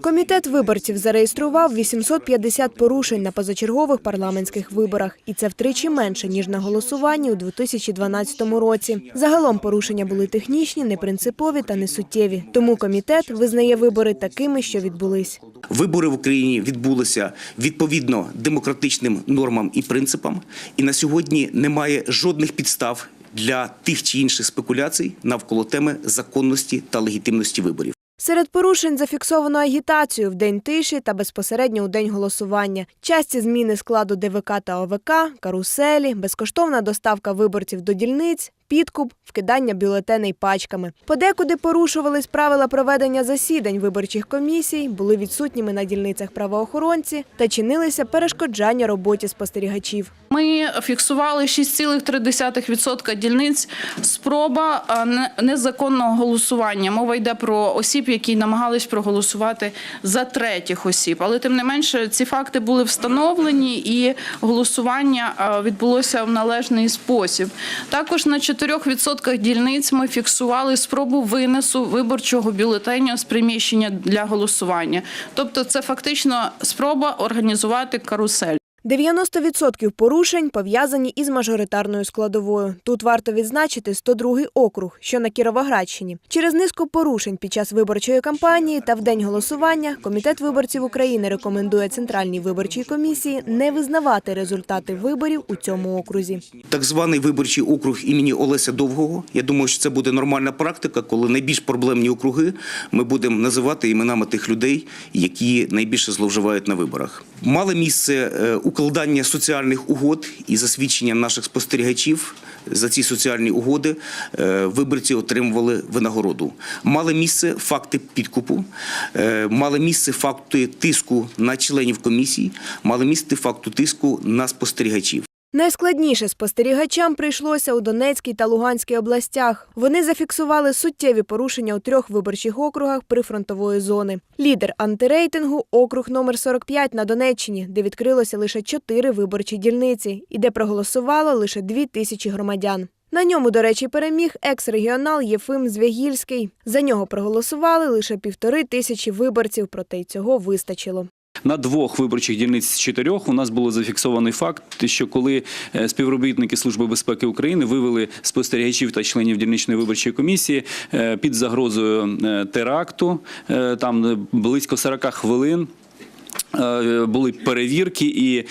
Комітет виборців зареєстрував 850 порушень на позачергових парламентських виборах, і це втричі менше ніж на голосуванні у 2012 році. Загалом порушення були технічні, непринципові та несуттєві. Тому комітет визнає вибори такими, що відбулись. Вибори в Україні відбулися відповідно демократичним нормам і принципам, і на сьогодні немає жодних підстав для тих чи інших спекуляцій навколо теми законності та легітимності виборів. Серед порушень зафіксовано агітацію в день тиші та безпосередньо у день голосування, часті зміни складу ДВК та ОВК, каруселі, безкоштовна доставка виборців до дільниць, підкуп, вкидання бюлетеней пачками. Подекуди порушувались правила проведення засідань виборчих комісій, були відсутніми на дільницях правоохоронці та чинилися перешкоджання роботі спостерігачів. Ми фіксували 6,3% дільниць спроба незаконного голосування. Мова йде про осіб, які намагались проголосувати за третіх осіб. Але тим не менше ці факти були встановлені і голосування відбулося в належний спосіб. Також на 4% дільниць ми фіксували спробу винесу виборчого бюлетеня з приміщення для голосування. Тобто, це фактично спроба організувати карусель. 90% порушень пов'язані із мажоритарною складовою. Тут варто відзначити 102-й округ, що на Кіровоградщині. Через низку порушень під час виборчої кампанії та в день голосування Комітет виборців України рекомендує Центральній виборчій комісії не визнавати результати виборів у цьому окрузі. Так званий виборчий округ імені Олеся Довгого. Я думаю, що це буде нормальна практика, коли найбільш проблемні округи ми будемо називати іменами тих людей, які найбільше зловживають на виборах. Мали місце е, укладання соціальних угод і засвідчення наших спостерігачів. За ці соціальні угоди е, виборці отримували винагороду. Мали місце факти підкупу, е, мали місце факти тиску на членів комісії, мали місце факту тиску на спостерігачів. Найскладніше спостерігачам прийшлося у Донецькій та Луганській областях. Вони зафіксували суттєві порушення у трьох виборчих округах прифронтової зони. Лідер антирейтингу округ номер 45 на Донеччині, де відкрилося лише чотири виборчі дільниці і де проголосувало лише дві тисячі громадян. На ньому, до речі, переміг екс-регіонал Єфим Звягільський. За нього проголосували лише півтори тисячі виборців, проте й цього вистачило. На двох виборчих дільниць з чотирьох у нас було зафіксований факт, що коли е, співробітники Служби безпеки України вивели спостерігачів та членів дільничної виборчої комісії е, під загрозою е, теракту, там близько 40 хвилин. Були перевірки, і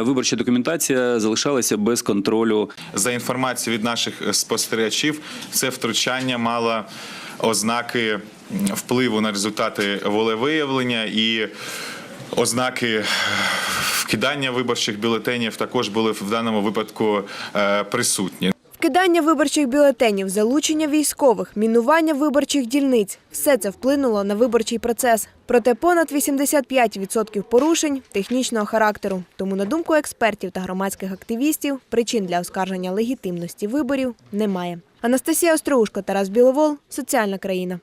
виборча документація залишалася без контролю За інформацією від наших спостерігачів, це втручання мало ознаки впливу на результати волевиявлення і ознаки вкидання виборчих бюлетенів також були в даному випадку е, присутні. Вкидання виборчих бюлетенів, залучення військових, мінування виборчих дільниць – все це вплинуло на виборчий процес. Проте понад 85% порушень технічного характеру. Тому, на думку експертів та громадських активістів, причин для оскарження легітимності виборів немає. Анастасія Остроушко, Тарас Біловол, Соціальна країна.